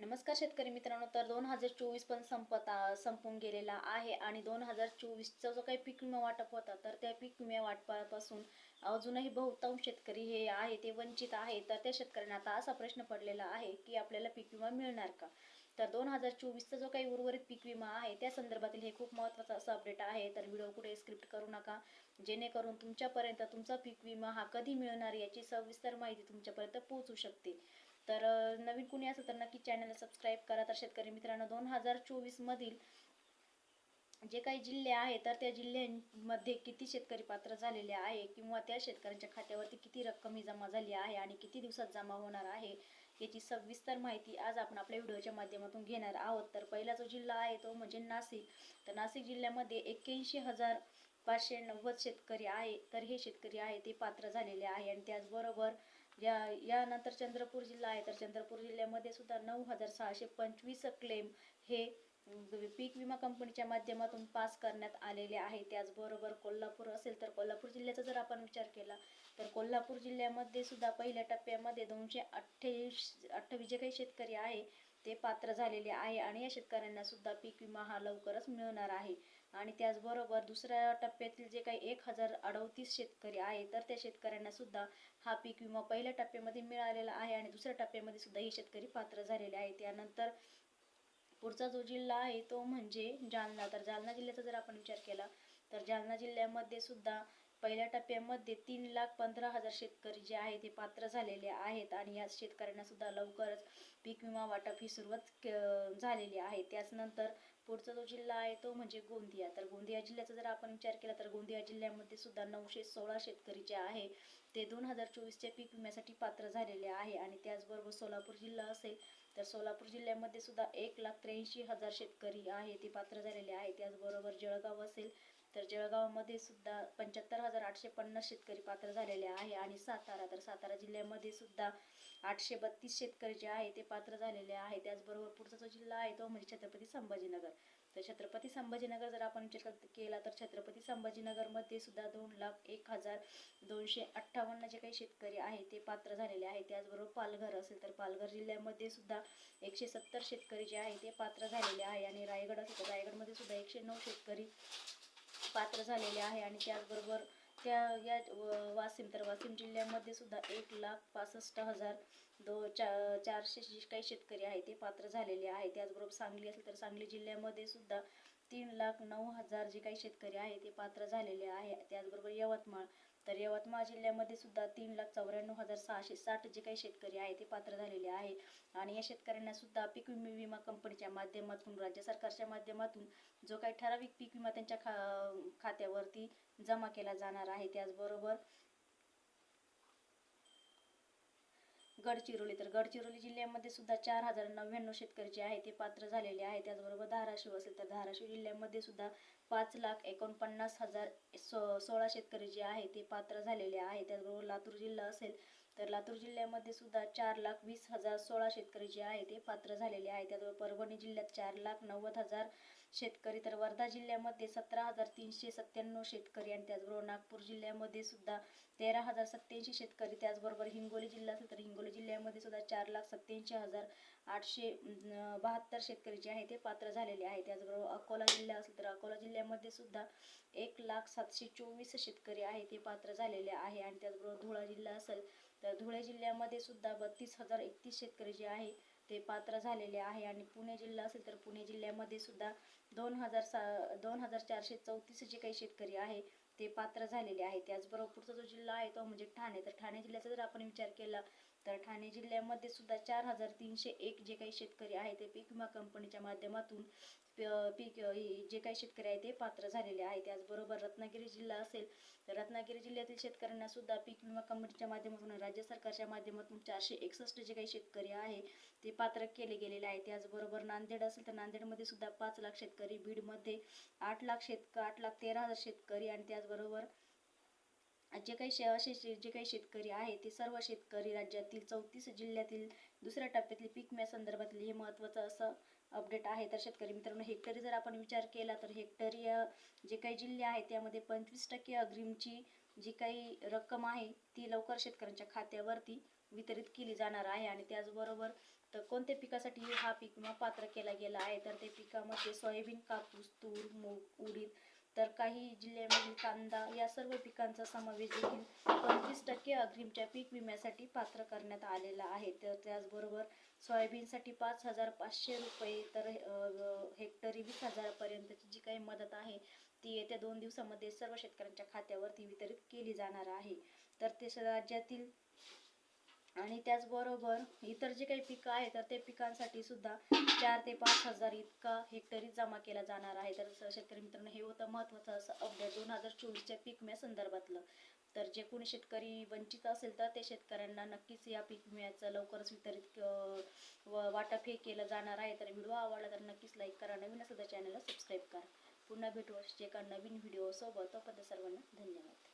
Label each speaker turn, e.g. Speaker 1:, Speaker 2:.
Speaker 1: नमस्कार शेतकरी मित्रांनो तर दोन हजार चोवीस पण संपत संपून गेलेला आहे आणि दोन हजार चोवीसचा जो काही पीक विमा वाटप होता तर त्या पीक विमा वाटपापासून अजूनही बहुतांश शेतकरी हे आहे ते वंचित आहे. तर त्या शेतकऱ्यांना आता असा प्रश्न पडलेला आहे की आपल्याला पीक विमा मिळणार का? तर दोन हजार चोवीसचा जो काही उर्वरित पीक विमा आहे त्या संदर्भातील हे खूप महत्त्वाचं असं अपडेट आहे. तर व्हिडिओ कुठे स्क्रिप्ट करू नका. जेणेकरून तुमच्यापर्यंत तुमचा पीक विमा हा कधी मिळणार याची सविस्तर माहिती तुमच्यापर्यंत पोहोचू शकते. तर नवीन कुणी असेल तर नक्की चॅनलला सबस्क्राईब करा. तर शेतकरी मित्रांनो दोन हजार चोवीसमधील जे काही जिल्हे आहे तर त्या जिल्ह्यांमध्ये किती शेतकरी पात्र झालेले आहे किंवा त्या शेतकऱ्यांच्या खात्यावरती किती रक्कम ही जमा झाली आहे आणि किती दिवसात जमा होणार आहे याची सविस्तर माहिती आज आपण आपल्या व्हिडिओच्या माध्यमातून घेणार आहोत. तर पहिला जो जिल्हा आहे तो म्हणजे नाशिक. तर नाशिक जिल्ह्यामध्ये एक्क्याऐंशी हजार पाचशे नव्वद शेतकरी आहे. तर हे शेतकरी आहे ते पात्र झालेले आहे आणि त्याचबरोबर या यानंतर चंद्रपूर जिल्हा आहे. तर चंद्रपूर जिल्ह्यामध्ये सुद्धा नऊ हजार सहाशे पंचवीस क्लेम हे पीक विमा कंपनीच्या माध्यमातून पास करण्यात आलेले आहे. त्याचबरोबर कोल्हापूर असेल तर कोल्हापूर जिल्ह्याचा जर आपण विचार केला तर कोल्हापूर जिल्ह्यामध्ये सुद्धा पहिल्या टप्प्यामध्ये दोनशे अठ्ठेवीस अठ्ठावीस जे काही शेतकरी आहे ते पात्र झालेले आहे आणि या शेतकऱ्यांना सुद्धा पीक विमा हा लवकरच मिळणार आहे. आणि त्याचबरोबर दुसऱ्या टप्प्यातील जे काही एक हजार अडतीस शेतकरी आहे तर त्या शेतकऱ्यांना सुद्धा हा पीक विमा पहिल्या टप्प्यामध्ये मिळालेला आहे आणि दुसऱ्या टप्प्यामध्ये सुद्धा हे शेतकरी पात्र झालेले आहे त्यानंतर पुढचा जो जिल्हा आहे तो म्हणजे जालना. तर जालना जिल्ह्याचा जर आपण विचार केला तर जालना जिल्ह्यामध्ये सुद्धा पहिल्या टप्प्यामध्ये तीन लाख पंधरा हजार शेतकरी जे आहे ते पात्र झालेले आहेत आणि या शेतकऱ्यांना सुद्धा लवकरच पीक विमा वाटप ही सुरुवात क- झालेली आहे. त्याचनंतर पुढचा जो जिल्हा आहे तो म्हणजे गोंदिया. तर गोंदिया जिल्ह्याचा जर आपण विचार केला तर गोंदिया जिल्ह्यामध्ये सुद्धा नऊशे सोळा शेतकरी जे आहे ते दोन हजार चोवीसच्या पीक विम्यासाठी पात्र झालेले आहे आणि त्याचबरोबर सोलापूर जिल्हा असेल तर सोलापूर जिल्ह्यामध्ये सुद्धा एक लाख त्र्याऐंशी हजार शेतकरी आहे ते पात्र झालेले आहे. त्याचबरोबर जळगाव असेल तर जळगावमध्ये सुद्धा पंच्याहत्तर हजार आठशे पन्नास शेतकरी पात्र झालेले आहे आणि सातारा तर सातारा जिल्ह्यामध्ये सुद्धा आठशे बत्तीस शेतकरी जे आहे ते पात्र झालेले आहे. त्याचबरोबर पुढचा जो जिल्हा आहे तो म्हणजे छत्रपती संभाजीनगर. तर छत्रपती संभाजीनगर जर आपण विचार केला तर छत्रपती संभाजीनगरमध्ये सुद्धा दोन लाख एक हजार दोनशे अठ्ठावन्न जे काही शेतकरी आहे ते पात्र झालेले आहे त्याचबरोबर पालघर असेल तर पालघर जिल्ह्यामध्ये सुद्धा एकशे सत्तर शेतकरी जे आहे ते पात्र झालेले आहे आणि रायगड असेल तर रायगडमध्ये सुद्धा एकशे नऊ शेतकरी पात्र झालेले आहे आणि त्याचबरोबर त्या या वाशिम तर वाशिम जिल्ह्यामध्ये सुद्धा एक लाख पासष्ट हजार दो चा चारशे जे काही शेतकरी आहे ते पात्र झालेले आहे त्याचबरोबर सांगली असेल तर सांगली जिल्ह्यामध्ये सुद्धा तीन लाख नऊ हजार जे काही शेतकरी आहे ते पात्र झालेले आहे. त्याचबरोबर यवतमाळ तर यवतमाळ जिल्ह्यामध्ये सुद्धा तीन लाख चौऱ्याण्णव हजार सहाशे साठ जे काही शेतकरी आहे ते पात्र झालेले आहे आणि या शेतकऱ्यांना सुद्धा पीक विमा विमा कंपनीच्या माध्यमातून राज्य सरकारच्या माध्यमातून जो काही ठराविक पीक विमा त्यांच्या खा खात्यावरती जमा केला जाणार आहे. त्याचबरोबर गडचिरोली. तर गडचिरोली जिल्ह्यामध्ये सुद्धा चार हजार नव्याण्णव शेतकरी जे आहे ते पात्र झालेले आहे त्याचबरोबर धाराशिव असेल तर धाराशिव जिल्ह्यामध्ये सुद्धा पाच लाख एकोणपन्नास हजार सो सोळा शेतकरी जे आहे ते पात्र झालेले आहे त्याचबरोबर लातूर जिल्हा असेल तर लातूर जिल्ह्यामध्ये सुद्धा चार लाख वीस हजार सोळा शेतकरी जे आहे ते पात्र झालेले आहे त्याचबरोबर परभणी जिल्ह्यात चार लाख नव्वद हजार शेतकरी तर वर्धा जिल्ह्यामध्ये सतरा हजार तीनशे सत्त्याण्णव शेतकरी आणि त्याचबरोबर नागपूर जिल्ह्यामध्ये सुद्धा तेरा हजार सत्याऐंशी शेतकरी त्याचबरोबर हिंगोली जिल्हा असेल तर हिंगोली जिल्ह्यामध्ये सुद्धा चार लाख सत्त्याऐंशी हजार आठशे बहात्तर शेतकरी जे आहे ते पात्र झालेले आहे. त्याचबरोबर अकोला जिल्हा असेल तर अकोला जिल्ह्यामध्ये सुद्धा एक लाख सातशे चोवीस शेतकरी आहे ते पात्र झालेले आहे. आणि त्याचबरोबर धुळा जिल्हा असेल तर धुळे जिल्ह्यामध्ये सुद्धा बत्तीस हजार एकतीस शेतकरी जे आहे ते पात्र झालेले आहे आणि पुणे जिल्हा असेल तर पुणे जिल्ह्यामध्ये सुद्धा दोन हजार सा दोन हजार चारशे चौतीस जे काही शेतकरी आहे ते पात्र झालेले आहे. त्याचबरोबर पुढचा जो जिल्हा आहे तो म्हणजे ठाणे. तर ठाणे जिल्ह्याचा जर आपण विचार केला तर ठाणे जिल्ह्यामध्ये सुद्धा चार हजार तीनशे एक जे काही शेतकरी आहे ते पीक विमा कंपनीच्या माध्यमातून पीक जे काही शेतकरी आहे ते पात्र झालेले आहे त्याचबरोबर रत्नागिरी जिल्हा असेल तर रत्नागिरी जिल्ह्यातील शेतकऱ्यांना सुद्धा पीक विमा कंपनीच्या माध्यमातून राज्य सरकारच्या माध्यमातून चारशे एकसष्ट जे काही शेतकरी आहे ते पात्र केले गेलेले आहे त्याचबरोबर नांदेड असेल तर नांदेडमध्ये सुद्धा पाच लाख शेतकरी बीडमध्ये आठ लाख शेतक आठ लाख तेरा हजार शेतकरी आणि त्याचबरोबर जे काही शे असे जे काही शेतकरी आहे ते सर्व शेतकरी राज्यातील चौतीस जिल्ह्यातील दुसऱ्या टप्प्यातील पीक विम्या संदर्भातील हे महत्त्वाचं असं अपडेट आहे. तर शेतकरी मित्रांनो हेक्टरी जर आपण विचार केला तर हेक्टरी जे काही जिल्हे आहेत त्यामध्ये पंचवीस टक्के अग्रिमची जी काही रक्कम आहे ती लवकर शेतकऱ्यांच्या खात्यावरती वितरित केली जाणार आहे. आणि त्याचबरोबर तर कोणत्या पिकासाठी हा पीक विमा पात्र केला गेला आहे? तर ते पिकामध्ये सोयाबीन कापूस तूर मूग उडीद तर काही जिल्ह्यामधील म्हणजे कांदा या सर्व पिकांचा समावेश देखील पंचवीस टक्के अग्रिमच्या पीक विम्यासाठी पात्र करण्यात आलेला आहे. तर त्याचबरोबर सोयाबीनसाठी पाच हजार पाचशे रुपये तर हेक्टरी वीस हजारापर्यंतची जी काही मदत आहे ती येत्या दोन दिवसामध्ये सर्व शेतकऱ्यांच्या खात्यावरती वितरित केली जाणार आहे. तर ते स- राज्यातील आणि त्याचबरोबर इतर जे काही पिकं आहेत तर ते पिकांसाठी सुद्धा चार ते पाच हजार इतका हेक्टरी जमा केला जाणार आहे. तर शेतकरी मित्रांनो हे होतं महत्त्वाचं असं अपडेट दोन हजार चोवीसच्या पीक विम्यासंदर्भातलं तर जे कोणी शेतकरी वंचित असेल तर ते शेतकऱ्यांना नक्कीच या पीक विम्याचं लवकरच वितरित व वाटप हे केलं जाणार आहे. तर व्हिडिओ आवडला तर नक्कीच लाईक करा. नवीन असं तर चॅनलला सबस्क्राईब करा. पुन्हा भेटू अशाच एका नवीन व्हिडिओसोबत तोपर्यंत सर्वांना धन्यवाद.